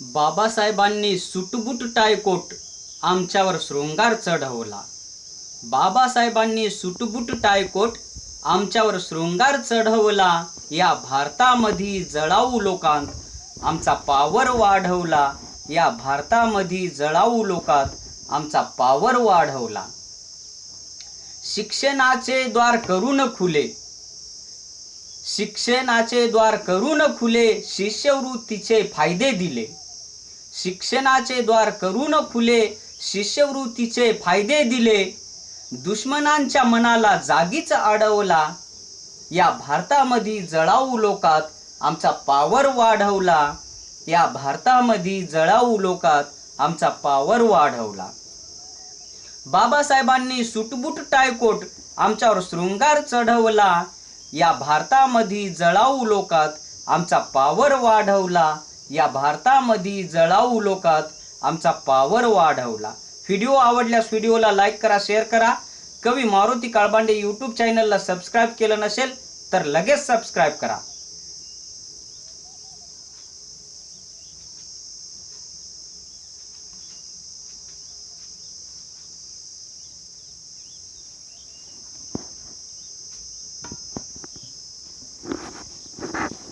बाबासाहेबांनी सुटबुट टायकोट आमच्यावर शृंगार चढवला. बाबासाहेबांनी सुटबुट टायकोट आमच्यावर शृंगार चढवला. या भारतामध्ये जळाऊ लोकांत आमचा पावर वाढवला. या भारतामध्ये जळाऊ लोकात आमचा पावर वाढवला. शिक्षणाचे द्वार करून खुले. शिक्षणाचे द्वार करून खुले. शिष्यवृत्तीचे फायदे दिले. शिक्षणाचे द्वार करून फुले शिष्यवृत्तीचे फायदे दिले. दुश्मनांच्या मनाला जागीच अडवला या भारतामध्ये जळाऊ लोकात आमचा पावर वाढवला. या भारतामध्ये जळाऊ लोकात आमचा पावर वाढवला. बाबासाहेबांनी सुटबुट टायकोट आमच्यावर शृंगार चढवला. या भारतामध्ये जळाऊ लोकात आमचा पावर वाढवला. या भारतामध्ये जळाऊ लोकात आमचा पावर वाढवला. व्हिडिओ आवडल्यास व्हिडिओला लाईक करा शेअर करा. कवी मारुती काळबांडे यूट्यूब चॅनलला सबस्क्राईब केलं नसेल तर लगेच सबस्क्राईब करा.